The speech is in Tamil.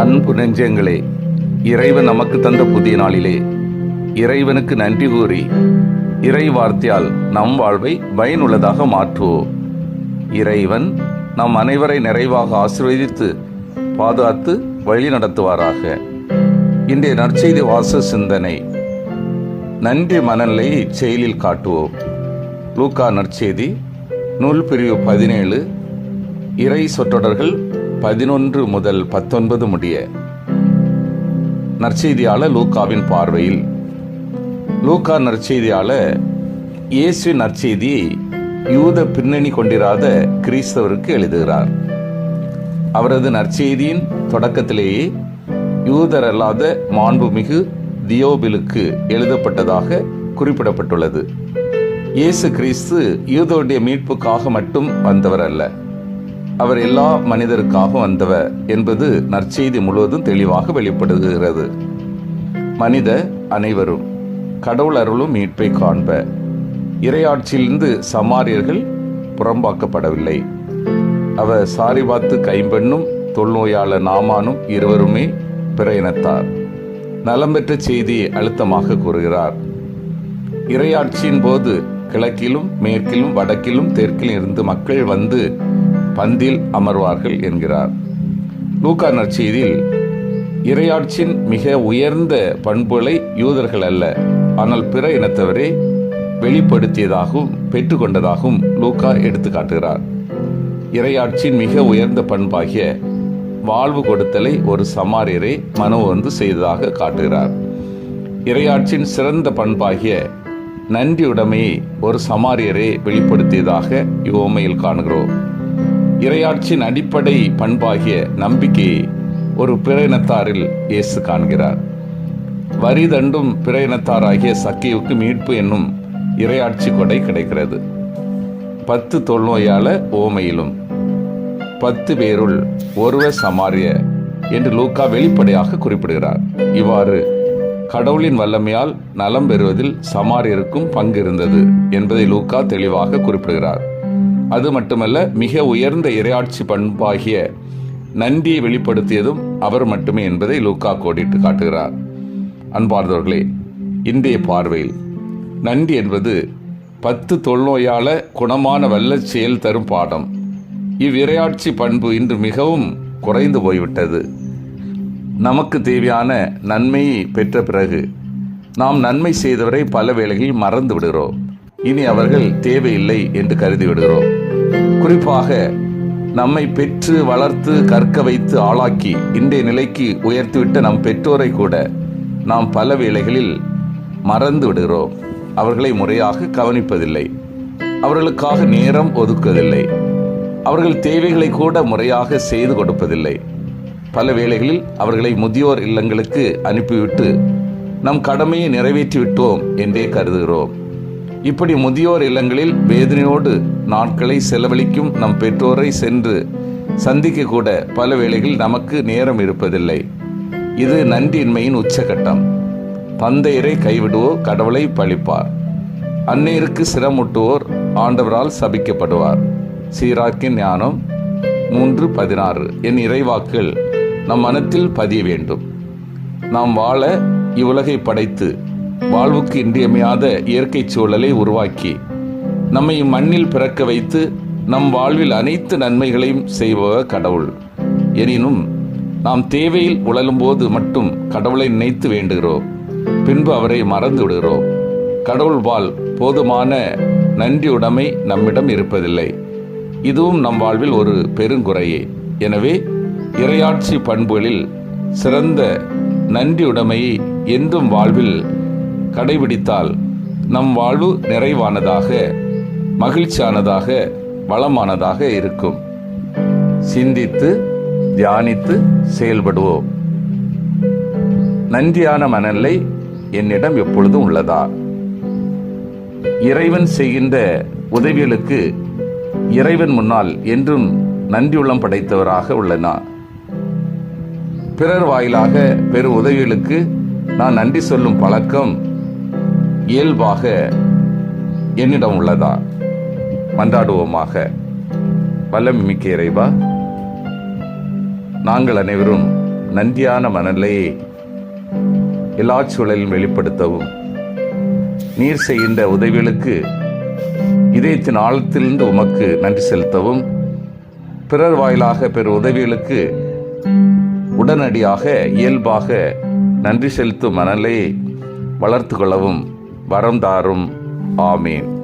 அன்பு நெஞ்சங்களே இறைவன் நமக்கு தந்த புதிய நாளிலே இறைவனுக்கு நன்றி கூறி இறை வார்த்தையால் நம் வாழ்வை பயனுள்ளதாக மாற்றுவோம். இறைவன் நம் அனைவரை நிறைவாக ஆசீர்வதித்து பாதுகாத்து வழி நடத்துவாராக. இன்றைய நற்செய்தி வாச சிந்தனை. நன்றி மனநிலையை இச்செயலில் காட்டுவோம். லூக்கா நற்செய்தி நூல் பிரிவு பதினேழு. இறை சொற்றொடர்கள் பதினொன்று முதல் பத்தொன்பது முடிய நற்செய்தியாளர் லூக்காவின் பார்வையில். லூக்கா நற்செய்தியாளர் இயேசு நற்செய்தியை யூத பின்னணி கொண்டிராத கிறிஸ்தவருக்கு எழுதுகிறார். அவரது நற்செய்தியின் தொடக்கத்திலேயே யூதர் அல்லாத மாண்புமிகு தியோபிலுக்கு எழுதப்பட்டதாக குறிப்பிடப்பட்டுள்ளது. இயேசு கிறிஸ்து யூதருடைய மீட்புக்காக மட்டும் வந்தவர் அல்ல அவர் எல்லா மனிதருக்காக வந்தவர் என்பது நற்செய்தி முழுவதும் தெளிவாக வெளிப்படுகிறது. மனித அனைவரும் கடவுள் அருளும் மீட்பை காண்ப இறையாட்சியிலிருந்து சமாரியர்கள் புறம்பாக்கப்படவில்லை. அவர் சாரிபாத்து கைம்பெண்ணும் தொல்நோயாளர் நாமானும் இருவருமே பிற இனத்தார் நலம் பெற்ற செய்தியை அழுத்தமாக கூறுகிறார். இறையாட்சியின் போது கிழக்கிலும் மேற்கிலும் வடக்கிலும் தெற்கிலும் இருந்து மக்கள் வந்து பந்தில் அமர்வார்கள் என்கிறார். லூக்கா நற்செய்தியில் இறையாட்சியின் மிக உயர்ந்த பண்புகளை யூதர்கள் அல்ல ஆனால் பிற இனத்தவரே வெளிப்படுத்தியதாகவும் பெற்றுக்கொண்டதாகவும் லூக்கா எடுத்து காட்டுகிறார். இரையாட்சியின் மிக உயர்ந்த பண்பாகிய வாழ்வு கொடுத்தலை ஒரு சமாரியரை மனு வந்து செய்ததாக காட்டுகிறார். இரையாட்சியின் சிறந்த பண்பாகிய நன்றியுடைமையை ஒரு சமாரியரை வெளிப்படுத்தியதாக இவ்வுமையில் காணுகிறோம். இரையாட்சியின் அடிப்படை பண்பாகிய நம்பிக்கையை ஒரு பிறையினத்தாரில் இயேசு காண்கிறார். வரி தண்டும் பிறையினத்தாராகிய சக்கியவுக்கு சக்கியுக்கு மீட்பு என்னும் இறையாட்சி கொடை கிடைக்கிறது. பத்து தொல்நோயால ஓமையிலும் பத்து பேருள் ஒருவர் சமாரிய என்று லூக்கா வெளிப்படையாக குறிப்பிடுகிறார். இவ்வாறு கடவுளின் வல்லமையால் நலம் பெறுவதில் சமாரியருக்கும் பங்கு இருந்தது என்பதை லூக்கா தெளிவாக குறிப்பிடுகிறார். அது மட்டுமல்ல மிக உயர்ந்த இரையாட்சி பண்பாகிய நன்றியை வெளிப்படுத்தியதும் அவர் மட்டுமே என்பதை லூக்கா கோடிட்டு காட்டுகிறார். அன்பார்ந்தவர்களே இன்றைய பார்வையில் நன்றி என்பது பத்து தொல்நோயால குணமான வல்ல செயல் தரும் பாடம். இவ்விரையாட்சி பண்பு இன்று மிகவும் குறைந்து போய்விட்டது. நமக்கு தேவையான நன்மையை பெற்ற பிறகு நாம் நன்மை செய்தவரை பல வேளைகளில் மறந்து விடுகிறோம். இனி அவர்கள் தேவையில்லை என்று கருதி விடுகிறோம் குறிப்பாக நம்மை பெற்று வளர்த்து கற்க வைத்து ஆளாக்கி இன்றைய நிலைக்கு உயர்த்திவிட்ட நம் பெற்றோரை கூட நாம் பல வேளைகளில் மறந்து விடுகிறோம். அவர்களை முறையாக கவனிப்பதில்லை. அவர்களுக்காக நேரம் ஒதுக்குவதில்லை. அவர்கள் தேவைகளை கூட முறையாக செய்து கொடுப்பதில்லை. பல வேளைகளில் அவர்களை முதியோர் இல்லங்களுக்கு அனுப்பிவிட்டு நம் கடமையை நிறைவேற்றிவிட்டோம் என்றே கருதுகிறோம். இப்படி முதியோர் இல்லங்களில் வேதனையோடு நாட்களை செலவழிக்கும் நம் பெற்றோரை சென்று சந்திக்க கூட பல வேளைகள் நமக்கு நேரம் இருப்பதில்லை. இது நன்றியின்மையின் உச்சகட்டம். தந்தையரை கைவிடுவோர் கடவுளை பழிப்பார். அன்னையருக்கு சிரமுட்டுவோர் ஆண்டவரால் சபிக்கப்படுவார். சீராக்கின் ஞானம் மூன்று பதினாறு என் இறைவாக்கள் நம் மனத்தில் பதிய வேண்டும். நாம் வாழ இவ்வுலகை படைத்து வாழ்வுக்கு இன்றியமையாத இயற்கை சூழலை உருவாக்கி நம்மை மண்ணில் பிறக்க வைத்து நம் வாழ்வில் அனைத்து நன்மைகளையும் செய்பவர் கடவுள். எனினும் நாம் தேவையில் உழலும்போது மட்டும் கடவுளை நினைத்து வேண்டுகிறோம் பின்பு அவரை மறந்து விடுகிறோம் கடவுள் வாழ் போதுமான நன்றியுடைமை நம்மிடம் இருப்பதில்லை. இதுவும் நம் வாழ்வில் ஒரு பெருங்குறையே. எனவே இரையாட்சி பண்புகளில் சிறந்த நன்றியுடைமையை என்றும் வாழ்வில் கடைபிடித்தால் நம் வாழ்வு நிறைவானதாக மகிழ்ச்சியானதாக வளமானதாக இருக்கும். சிந்தித்து தியானித்து செயல்படுவோம். நன்றியான மனநிலை என்னிடம் எப்பொழுதும் உள்ளதா? இறைவன் செய்கின்ற உதவிகளுக்கு இறைவன் முன்னால் என்றும் நன்றியுள்ளம் படைத்தவராக உள்ளனா? பிறர் வாயிலாக பெரும் உதவிகளுக்கு நான் நன்றி சொல்லும் பழக்கம் இயல்பாக என்னிடம் உள்ளதா? மன்றாடுவோமாக. வல்லம் மிக்க இறைவா நாங்கள் அனைவரும் நன்றியான மனநிலையை எல்லா சூழலிலும் வெளிப்படுத்தவும் நீர் செய்கின்ற உதவிகளுக்கு இதயத்தின் ஆழத்திலிருந்து உமக்கு நன்றி செலுத்தவும் பிறர் வாயிலாக பெறும் உதவிகளுக்கு உடனடியாக இயல்பாக நன்றி செலுத்தும் மனநிலையை வளர்த்து கொள்ளவும் வரம் தாரும். ஆமீன்.